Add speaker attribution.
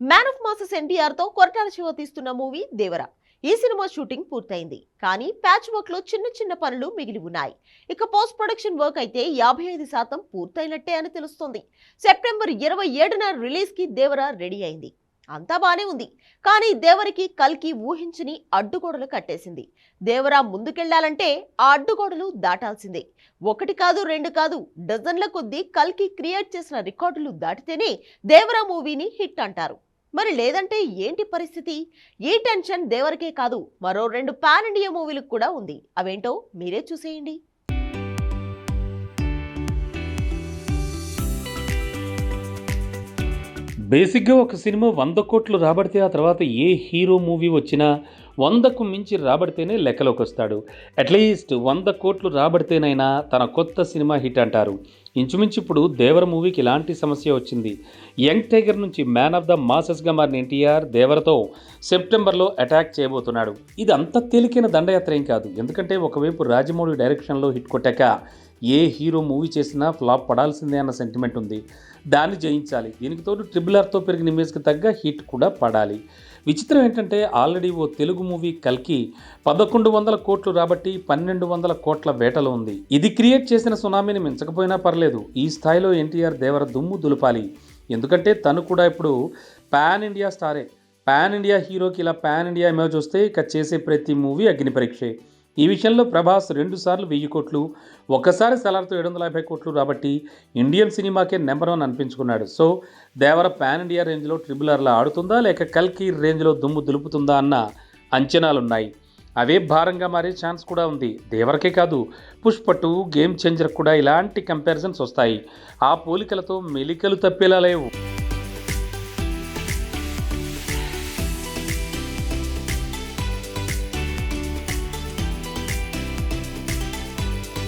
Speaker 1: Man of masses ఎన్టీఆర్తో కొరటాల శివ తీస్తున్న movie దేవర. ఈ సినిమా షూటింగ్ పూర్తయింది. కానీ ప్యాచ్ వర్క్లో చిన్న చిన్న పనులు మిగిలి ఉన్నాయి. ఇక పోస్ట్ ప్రొడక్షన్ వర్క్ అయితే యాభై ఐదు శాతం పూర్తయినట్టే అని తెలుస్తోంది. సెప్టెంబర్ ఇరవై ఏడున రిలీజ్కి దేవర రెడీ అయింది. అంతా బానే ఉంది. కానీ దేవరికి కల్కి ఊహించని అడ్డుగోడలు కట్టేసింది. దేవరా ముందుకెళ్ళాలంటే ఆ అడ్డుగోడలు దాటాల్సిందే. ఒకటి కాదు రెండు కాదు డజన్ల కొద్దీ కల్కి క్రియేట్ చేసిన రికార్డులు దాటితేనే దేవరా మూవీని హిట్ అంటారు. మరి లేదంటే ఏంటి పరిస్థితి? ఈ టెన్షన్ దేవరికే కాదు మరో రెండు పాన్ ఇండియా మూవీలకు కూడా ఉంది. అవేంటో మీరే చూసేయండి.
Speaker 2: బేసిక్గా ఒక సినిమా వంద కోట్లు రాబడితే ఆ తర్వాత ఏ హీరో మూవీ వచ్చినా వందకు మించి రాబడితేనే లెక్కలోకి వస్తాడు. అట్లీస్ట్ వంద కోట్లు రాబడితేనైనా తన కొత్త సినిమా హిట్ అంటారు. ఇంచుమించు ఇప్పుడు దేవర మూవీకి ఇలాంటి సమస్య వచ్చింది. యంగ్ టైగర్ నుంచి మ్యాన్ ఆఫ్ ద మాసెస్గా మారిన ఎన్టీఆర్ దేవరతో సెప్టెంబర్లో అటాక్ చేయబోతున్నాడు. ఇది అంత తేలికైన దండయాత్ర ఏం కాదు. ఎందుకంటే ఒకవైపు రాజమౌళి డైరెక్షన్లో హిట్ కొట్టాక ఏ హీరో మూవీ చేసినా ఫ్లాప్ పడాల్సిందే అన్న సెంటిమెంట్ ఉంది. దాన్ని జయించాలి. దీనికి తోడు ట్రిబుల్ ఆర్తో పెరిగిన ఇమేజ్కి తగ్గ హిట్ కూడా పడాలి. విచిత్రం ఏంటంటే ఆల్రెడీ ఓ తెలుగు మూవీ కల్కి పదకొండు వందల కోట్లు రాబట్టి పన్నెండు వందల కోట్ల వేటలో ఉంది. ఇది క్రియేట్ చేసిన సునామీని మించకపోయినా పర్లేదు. ఈ స్థాయిలో ఎన్టీఆర్ దేవర దుమ్ము దులపాలి. ఎందుకంటే తను కూడా ఇప్పుడు పాన్ ఇండియా స్టారే. పాన్ ఇండియా హీరోకి ఇలా పాన్ ఇండియా ఇమేజ్ వస్తే ఇక చేసే ప్రతి మూవీ అగ్ని పరీక్షే. ఈ విషయంలో ప్రభాస్ రెండుసార్లు వెయ్యి కోట్లు ఒక్కసారి సెలర్తో ఏడు వందల యాభై కోట్లు కాబట్టి ఇండియన్ సినిమాకే నెంబర్ వన్ అనిపించుకున్నాడు. సో దేవర పాన్ ఇండియా రేంజ్లో ట్రిబుల్ ఆర్లా ఆడుతుందా లేక కల్కి రేంజ్లో దుమ్ము దులుపుతుందా అన్న అంచనాలున్నాయి. అవే భారంగా మారే ఛాన్స్ కూడా ఉంది. దేవరకే కాదు పుష్ప టూ గేమ్ చేంజర్ కూడా ఇలాంటి కంపారిజన్స్ వస్తాయి. ఆ పోలికలతో మెలికలు తప్పేలా లేవు.